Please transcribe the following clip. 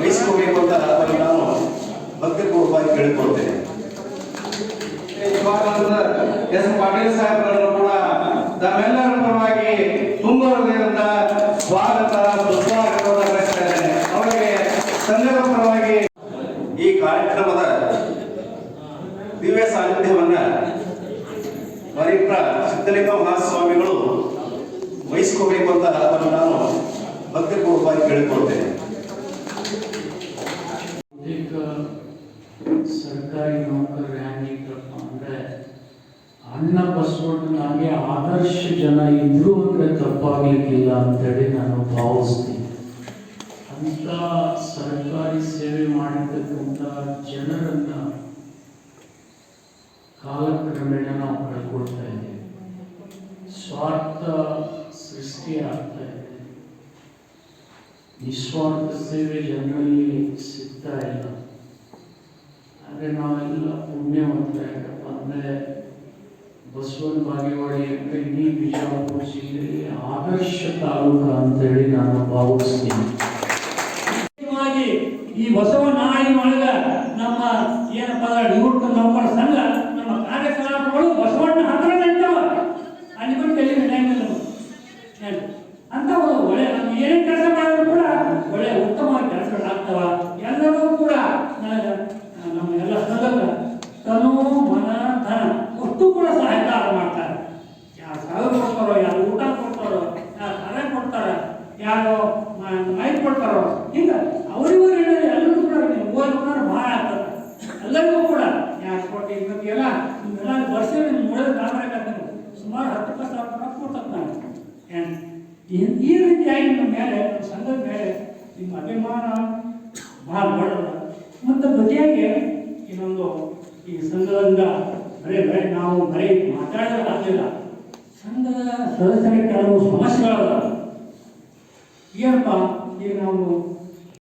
ವಹಿಸ್ಕೋಬೇಕು ಅಂತ ಅವರಿಗೆ ನಾನು ಭಕ್ತಿಪೂರ್ವಕವಾಗಿ ಕೇಳಿಕೊಳ್ತೇನೆ. ಎಸ್ ಪಾಟೀಲ್ ಸಾಹೇಬರನ್ನು ಕೂಡ ನಮ್ಮೆಲ್ಲರ ಪರವಾಗಿ ತುಂಬ ಹೃದಯದಿಂದ ಸ್ವಾಗತ ಸುಸ್ವಾಗತವನ್ನು ಬಯಸ್ತಾ ಇದ್ದೇನೆ. ಅವರಿಗೆ ಸಂಘದ ಪರವಾಗಿ ಈ ಕಾರ್ಯಕ್ರಮದ ದಿವ್ಯ ಸಾನ್ನಿಧ್ಯವನ್ನ ಮರಿಪ್ರ ಸಿದ್ಧಲಿಂಗ ಮಹಾಸ್ವಾಮಿಗಳು ವಹಿಸ್ಕೋಬೇಕು ಅಂತ ಅವರಿಗೆ ನಾನು ಭಕ್ತಿಪೂರ್ವಕವಾಗಿ ಕೇಳಿಕೊಳ್ತೇನೆ ಬಹುತೇಕ ಸರ್ಕಾರಿ ನೌಕರರು ಹೆಂಗಿದ್ರಪ್ಪ ಅಂದರೆ ಅಣ್ಣ ಬಸವಣ್ಣನಾಗೆ ಆದರ್ಶ ಜನ ಇದ್ರು ಅಂದರೆ ತಪ್ಪಾಗ್ಲಿಕ್ಕಿಲ್ಲ ಅಂತೇಳಿ ನಾನು ಭಾವಿಸ್ತೀನಿ. ಅಂತ ಸರ್ಕಾರಿ ಸೇವೆ ಮಾಡಿರ್ತಕ್ಕಂಥ ಜನರನ್ನ ಕಾಲಕ್ರಮೇಣ ನಾವು ಕಳ್ಕೊಳ್ತಾ ಇದ್ದೀವಿ. ಸ್ವಾರ್ಥ ಸೃಷ್ಟಿ ಆಗ್ತಾ ಇದೆ. ನಿಸ್ವಾರ್ಥ ಸೇವೆ ಜನರಲ್ಲಿ ಸಿಗ್ತಾ ಇಲ್ಲ ಆದರೆ ನಾವೆಲ್ಲ ಪುಣ್ಯವಂತ ಯಾಕಪ್ಪ ಅಂದರೆ ಬಸವನ ಬಾಗೇವಾಡಿ ಅಂದರೆ ಇಡೀ ಬಿಜಾಪುರ ಜಿಲ್ಲೆಯಲ್ಲಿ ಆದರ್ಶ ತಾಲೂಕು ಅಂತೇಳಿ ನಾನು ಭಾವಿಸ್ತೀನಿ ಈ ಬಸವ ನಾಯಿ ಒಳಗ ನಮ್ಮ ಏನಪ್ಪ ಅಂದ್ರೆ ನಿವೃತ್ತ ಸಂಘ ಹಿಂಗ ಅವರಿಗೂ ಎಲ್ಲರೂ ಕೂಡ ಓದ್ಕೊಂಡ್ರೆ ಭಾಳ ಆಗ್ತದೆ. ಎಲ್ಲರಿಗೂ ಕೂಡ. ಯಾಕೆ ಕೊಟ್ಟು ಇವತ್ತಿಗೆಲ್ಲ ಇವೆಲ್ಲ ವರ್ಷ ಕಾಮರಾಗತ್ತೆ ಸುಮಾರು ಹತ್ತು ಇಪ್ಪತ್ತು ಸಾವಿರ ರೂಪಾಯಿ ಕೊಡ್ತದೆ ನಾನು? ಈ- ರೀತಿಯಾಗಿ ನಿಮ್ಮ ಮೇಲೆ, ನಮ್ಮ ಸಂಘದ ಮೇಲೆ ನಿಮ್ಮ ಅಭಿಮಾನ ಭಾಳ ದೊಡ್ಡದ. ಮತ್ತು ಜೊತೆಯಾಗಿ ಇನ್ನೊಂದು ಈ ಸಂಘದಿಂದ ಬರೀ ಬರೀ ನಾವು ಬರೀ ಮಾತಾಡೋದು ಆಗಲಿಲ್ಲ. ಸಂಘದ ಸದಸ್ಯರ ಕೆಲವು ಸಮಸ್ಯೆಗಳದಾವ